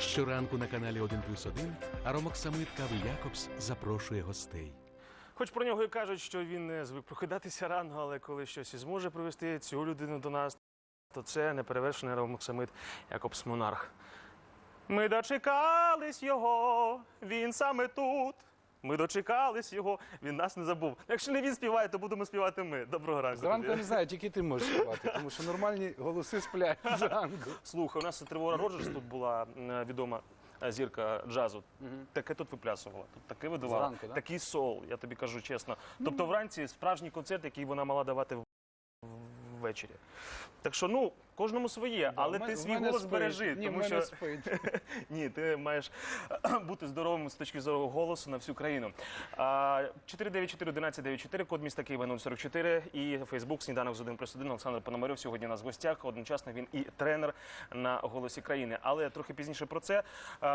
Щоранку на каналі 1 плюс 1 Аромоксамит Кави Якобс запрошує гостей. Хоч про нього і кажуть, що він не звик прокидатися рано, але коли щось і зможе привести цю людину до нас, то це неперевершений Равмоксамит Якобс Монарх. Ми дочекались його, він саме тут. Ми дочекались його, він нас не забув. Якщо не він співає, то будемо співати ми. Доброго ранку. Зранку тобі. не знаю, тільки ти можеш співати, тому що нормальні голоси сплять зранку. Слухай, у нас Тривора Роджерс тут була відома е, зірка джазу. Таке тут виплясувала, тут таке видавала. Зранку, да? Такий сол, я тобі кажу чесно. Тобто вранці справжній концерт, який вона мала давати в- ввечері. Так що, ну, кожному своє, але ти свій голос бережи, Ні, тому що ні, ти маєш бути здоровим з точки зору голосу на всю країну. А, 494-1194, код міста Києва 044 і Фейсбук Сніданок з 1 плюс 1. Олександр Пономарьов сьогодні у нас в гостях. Одночасно він і тренер на голосі країни. Але трохи пізніше про це.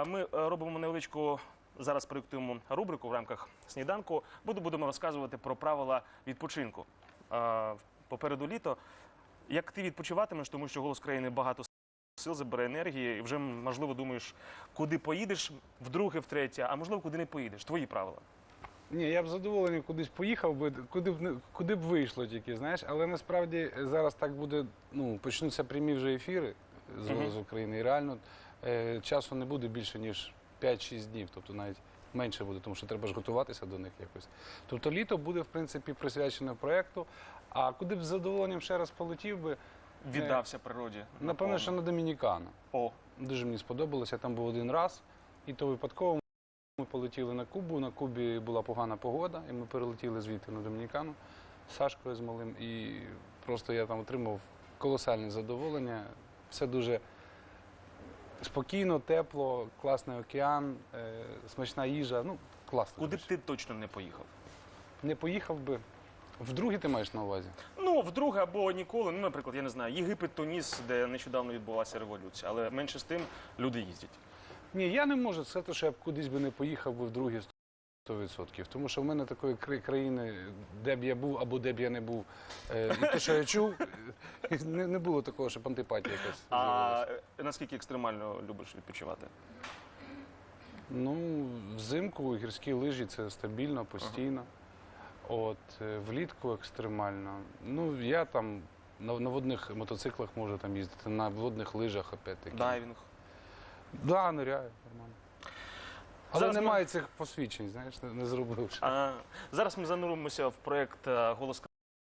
Ми робимо невеличку. Зараз проєктуємо рубрику в рамках сніданку. Буду будемо розказувати про правила відпочинку. Попереду літо. Як ти відпочиватимеш, тому що голос країни багато сил забере енергії, і вже можливо думаєш, куди поїдеш вдруге, втретє, а можливо, куди не поїдеш. Твої правила. Ні, я б задоволений кудись поїхав би, куди б не- куди б вийшло тільки, знаєш, але насправді зараз так буде, ну, почнуться прямі вже ефіри з. «Голос України. І реально е, часу не буде більше, ніж 5-6 днів, тобто навіть менше буде, тому що треба ж готуватися до них якось. Тобто літо буде, в принципі, присвячене проєкту. А куди б з задоволенням ще раз полетів би, Віддався природі. напевно, що на Домінікану. О, Дуже мені сподобалося. Я там був один раз, і то випадково ми полетіли на Кубу. На Кубі була погана погода, і ми перелетіли звідти на Домінікану з Сашкою з малим. І просто я там отримав колосальне задоволення. Все дуже спокійно, тепло, класний океан, е, смачна їжа. Ну, класно. куди б ти точно не поїхав? Не поїхав би. Вдруге ти маєш на увазі? Ну, вдруге або ніколи. Ну, наприклад, я не знаю, Єгипет, Туніс, де нещодавно відбулася революція, але менше з тим люди їздять. Ні, я не можу сказати, що я б кудись би не поїхав би вдруге 100%. Тому що в мене такої країни, де б я був або де б я не був, е, і те, що я чув, не, не було такого, щоб антипатія якась. А з'явилася. е, наскільки екстремально любиш відпочивати? Ну, взимку гірські лижі це стабільно, постійно. От, е, влітку екстремально. Ну, я там на, на водних мотоциклах можу там їздити, на водних лижах опять-таки. Дайвінг. Да, ниряю, нормально. Але Зараз ми- немає цих посвідчень, знаєш, не, не зробив. А, зараз ми зануримося в проєкт е, Голос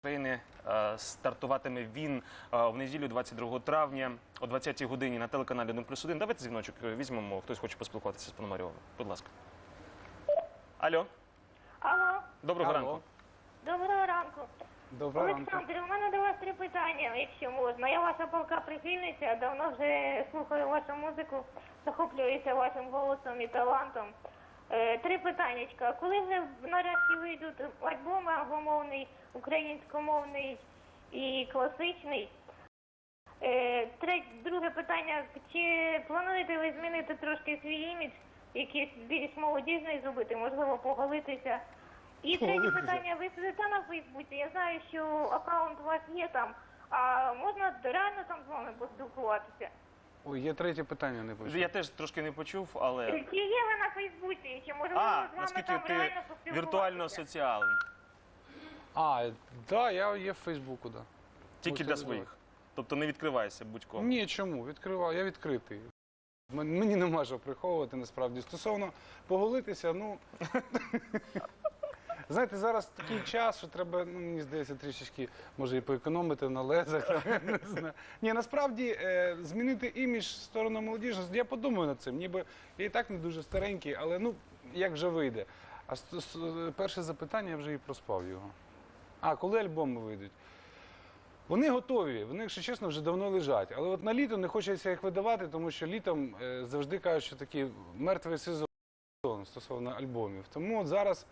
країни. Е, Стартуватиме він в неділю, 22 травня, о 20-й годині на телеканалі 1 плюс 1. Давайте дзвіночок візьмемо. Хтось хоче поспілкуватися з Пономарьовим. Будь ласка. Алло, Алло, доброго Алло. ранку. доброго ранку. Доброго ранку. Олександр, у мене до вас три питання, якщо можна. Я ваша полка прихильниця, давно вже слухаю вашу музику, захоплююся вашим голосом і талантом. Е, три питаннячка. Коли вже нарешті вийдуть альбоми англомовний, українськомовний і класичний? Е, третє, друге питання. Чи плануєте ви змінити трошки свій імідж, якийсь більш молодіжний зробити, можливо, поголитися? І третє питання. Ви сидите на Фейсбуці. Я знаю, що аккаунт у вас є там. А можна реально там з вами поспілкуватися? Ой, є третє питання, не почув. Я теж трошки не почув, але. Чи є ви на Фейсбуці? Чи можливо А, з вами наскільки там ти реально поспілкуватися? віртуально соціален. А, да, я є в Фейсбуку, да. Тільки для своїх. Тобто не відкривайся будь-кому. Ні, чому? Відкривав, я відкритий. Мен- Мені нема що приховувати насправді. Стосовно поголитися, ну. Знаєте, зараз такий час, що треба, ну, мені здається, трішечки може і поекономити на лезах. не знаю. Ні, насправді е, змінити імідж в сторону молодіжності, я подумаю над цим. Ніби я і так не дуже старенький, але ну як вже вийде. А перше запитання я вже і проспав його. А, коли альбоми вийдуть? Вони готові, вони, якщо чесно, вже давно лежать. Але от на літо не хочеться їх видавати, тому що літом е, завжди кажуть, що такий мертвий сезон стосовно альбомів. Тому от зараз,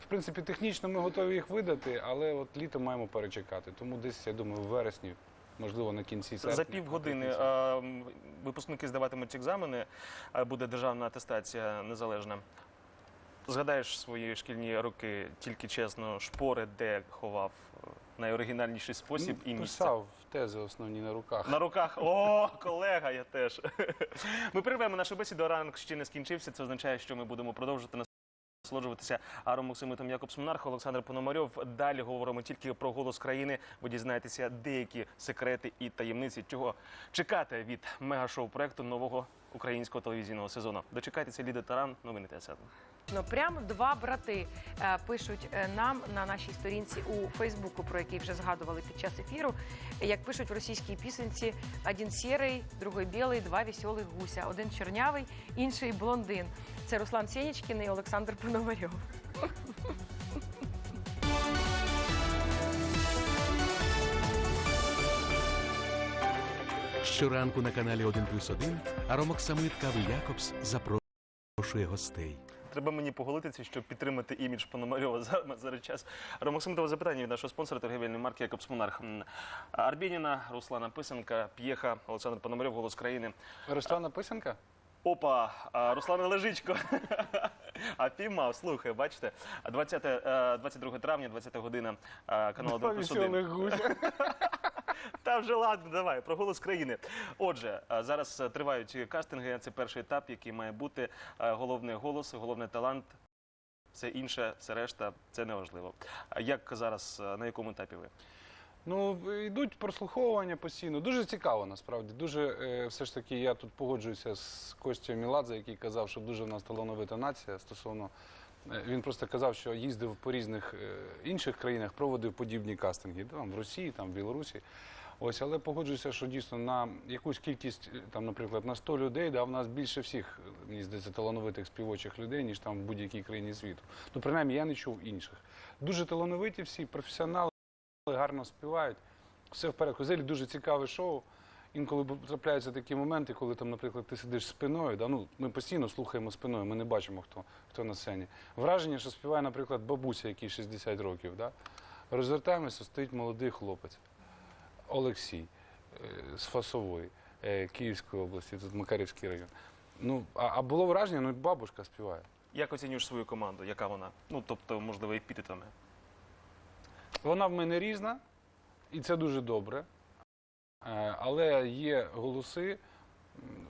в принципі, технічно ми готові їх видати, але от літо маємо перечекати. Тому десь, я думаю, в вересні, можливо, на кінці серпня. За півгодини випускники здаватимуть екзамени, буде державна атестація незалежна. Згадаєш свої шкільні роки, тільки чесно, шпори де ховав, е, найоригінальніший спосіб і місце. Писав тези основні на руках. На руках. О, колега, я теж. Ми перервемо нашу бесіду. Ранок ще не скінчився. Це означає, що ми будемо продовжувати насолоджуватися Аром Максимитом Якобс Монарх, Олександр Пономарьов. Далі говоримо тільки про голос країни. Ви дізнаєтеся деякі секрети і таємниці, чого чекати від мегашоу проекту нового українського телевізійного сезону. Дочекайтеся Ліда Таран. Новини ТСН. Ну, прям два брати е, пишуть е, нам на нашій сторінці у Фейсбуку, про який вже згадували під час ефіру. Як пишуть в російській пісенці: один сірий, другий білий, два веселих гуся, один чорнявий, інший блондин. Це Руслан Сєнічкін і Олександр Пономарьов. Щоранку на каналі 1 плюс 1 Аромок Самит Кави Якобс запрошує гостей. Треба мені поголитися, щоб підтримати імідж Пономарьова за- зараз час. Ромаксимитове запитання від нашого спонсора торгівельної марки Якобс Монарх. Арбініна, Руслана Писенка, П'єха, Олександр Пономарьов, голос країни. Руслана Писанка? Опа, а, Руслана Лежичко. А піймав, слухай, бачите, 20, е, 22 травня, 20 година, е, канал 1 плюс 1. Веселих гуся. Та вже ладно, давай про голос країни. Отже, а, зараз е, тривають кастинги. Це перший етап, який має бути. Е, Головний голос, головний талант. Все інше, все решта, це не важливо. А як зараз е, на якому етапі ви? Ну, йдуть прослуховування постійно. Дуже цікаво, насправді. Дуже е, все ж таки я тут погоджуюся з Костю Міладзе, який казав, що дуже в нас талановита нація стосовно. е, Він просто казав, що їздив по різних е, інших країнах, проводив подібні кастинги, там в Росії, там в Білорусі. Ось, але погоджуюся, що дійсно на якусь кількість, там, наприклад, на 100 людей, да, в нас більше всіх, мені здається, талановитих співочих людей, ніж там в будь-якій країні світу. Ну, принаймні, я не чув інших. Дуже талановиті всі, професіонали гарно співають. Все в порядку. Взагалі дуже цікаве шоу. Інколи трапляються такі моменти, коли там, наприклад, ти сидиш спиною. Да? Ну, ми постійно слухаємо спиною, ми не бачимо, хто, хто на сцені. Враження, що співає, наприклад, бабуся, якій 60 років. Да? Розвертаємося, стоїть молодий хлопець Олексій е, з Фасової, е, Київської області, тут Макарівський район. Ну, а, а було враження, ну бабушка співає. Як оцінюєш свою команду? Яка вона? Ну, тобто, можливо, епітетами. Вона в мене різна, і це дуже добре. Е, Але є голоси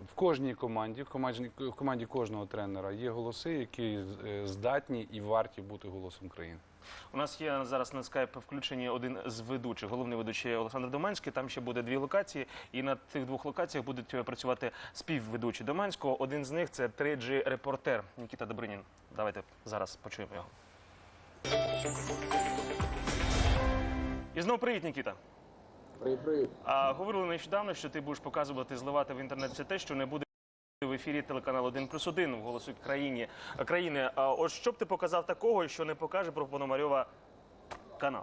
в кожній команді, в команді, кожного тренера є голоси, які е, здатні і варті бути голосом країни. У нас є зараз на скайп включені один з ведучих, головний ведучий Олександр Доманський. Там ще буде дві локації, і на цих двох локаціях будуть е, працювати співведучі Доманського. Один з них це 3G репортер Нікіта Добринін. Давайте зараз почуємо його. І знову привіт, Нікіта. Привіт, привіт. А говорили нещодавно, що ти будеш показувати, зливати в інтернет все те, що не буде в ефірі телеканалу 1 плюс 1 в голосу країні країни. А от що б ти показав такого, що не покаже про Пономарьова канал?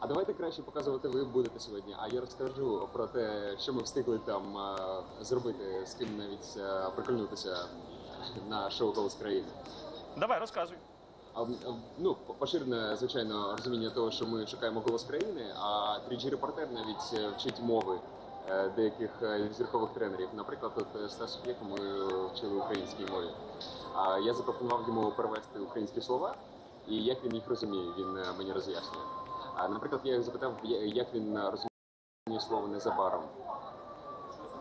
А давайте краще показувати ви будете сьогодні. А я розкажу про те, що ми встигли там е, зробити, з ким навіть е, прикольнутися на шоу «Голос країни». Давай, розказуй. Ну, поширене, звичайно, розуміння того, що ми шукаємо голос країни, а 3G-репортер навіть е, вчить мови е, деяких е, зіркових тренерів. Наприклад, от е, Стас П'єко ми вчили українській мові. А я запропонував йому перевести українські слова, і як він їх розуміє, він мені роз'яснює. Наприклад, я запитав, як він розуміє слово незабаром.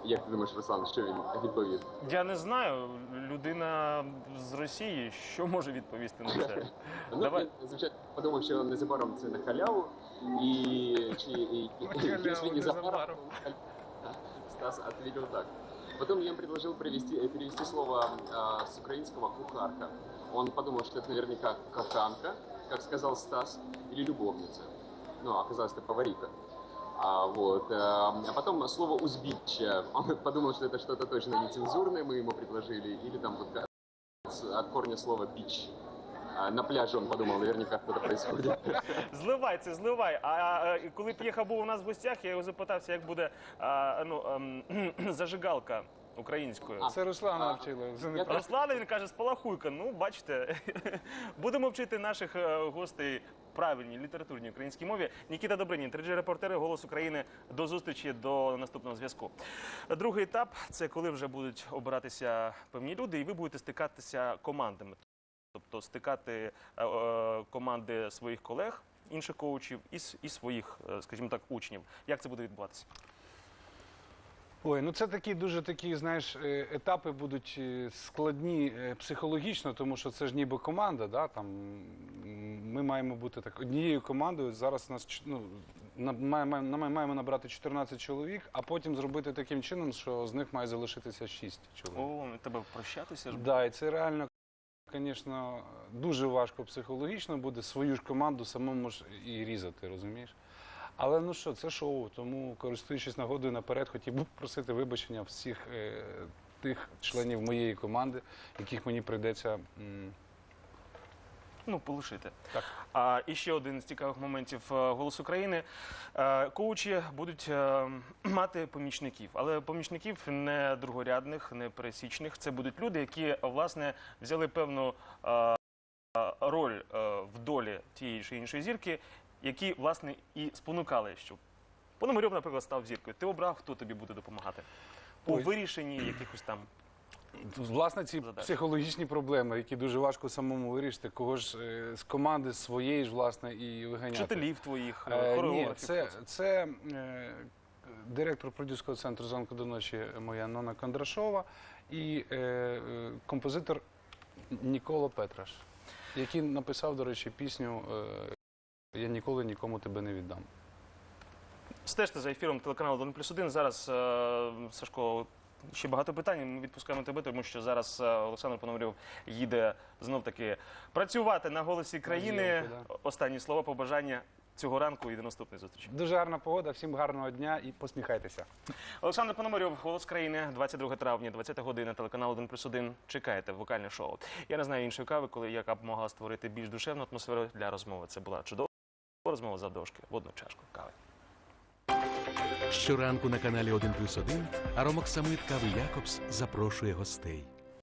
Як ти думаєш, Руслан, що він відповів? Я не знаю. Людина з Росії, що може відповісти на це? Ну, Давай. я, звичайно, подумав, що незабаром це на халяву, і чи и, и- халяву, если незабаром, незабаром. то на халяву. Стас ответил так. Потом я им предложил привести, э, перевести слово а, с украинского кухарка. Он подумал, что это наверняка каханка, как сказал Стас, или любовница. Ну, оказалось, это повариха. А, вот, а, а потом слово узбичья. Он подумал, что это что-то точно нецензурное, мы ему предложили, или там вот от корня слова бич. А, на пляже он подумал, наверняка что-то происходит. Зливай це, зливай. А коли П'єха був у нас в гостях, я його запитався, як буде а, ну, ем, зажигалка українською. Це Руслана А, вчила. Це Руслана він каже, спалахуйка. Ну, бачите, будемо вчити наших е, гостей правильній літературній українській мові. Нікіта Добринін, 3G репортери Голос України. До зустрічі до наступного зв'язку. Другий етап це коли вже будуть обиратися певні люди, і ви будете стикатися командами. Тобто стикати е, е, команди своїх колег інших коучів і, своїх, е, скажімо так, учнів. Як це буде відбуватися? Ой, ну це такі дуже такі, знаєш, етапи будуть складні психологічно, тому що це ж ніби команда, да, там ми маємо бути так однією командою. Зараз нас ну, на- маємо, маємо набрати 14 чоловік, а потім зробити таким чином, що з них має залишитися 6 чоловік. О, тебе прощатися ж Да, і це реально, звісно, дуже важко психологічно буде свою ж команду самому ж і різати, розумієш? Але ну що, це шоу, тому користуючись нагодою наперед, хотів би просити вибачення всіх е, тих членів моєї команди, яких мені прийдеться. м, ну, полишити. Так. А і ще один з цікавих моментів е, «Голос України». Е, Коучі будуть е, мати помічників, але помічників не другорядних, не пересічних. Це будуть люди, які власне взяли певну роль в долі тієї чи іншої зірки, які власне і спонукали, щоб Пономарьов, наприклад, став зіркою. Ти обрав, хто тобі буде допомагати у Ой. вирішенні якихось там. Власне, ці Задачі. психологічні проблеми, які дуже важко самому вирішити, кого ж е, з команди своєї ж власне і виганяти. Вчителів твоїх, е, Ні, хореографів. це, це е, директор продюсерського центру «Зранку до ночі» моя Нона Кондрашова і е, е, композитор Нікола Петраш, який написав, до речі, пісню е, Я ніколи нікому тебе не віддам. Стежте за ефіром телеканалу 1 плюс 1. Зараз, е, Сашко, ще багато питань. Ми відпускаємо тебе, тому що зараз е, Олександр Пономарьов їде знов таки працювати на голосі країни. Останні слова, побажання цього ранку і до наступної зустрічі. Дуже гарна погода, всім гарного дня і посміхайтеся. Олександр Пономарьов, голос країни, 22 травня, 20 година, телеканал 1 плюс 1. Чекайте вокальне шоу. Я не знаю іншої кави, коли яка б могла створити більш душевну атмосферу для розмови. Це була чудова розмова завдовжки в одну чашку кави. Щоранку на каналі 1 плюс 1 Аромок Самит Кави Якобс запрошує гостей.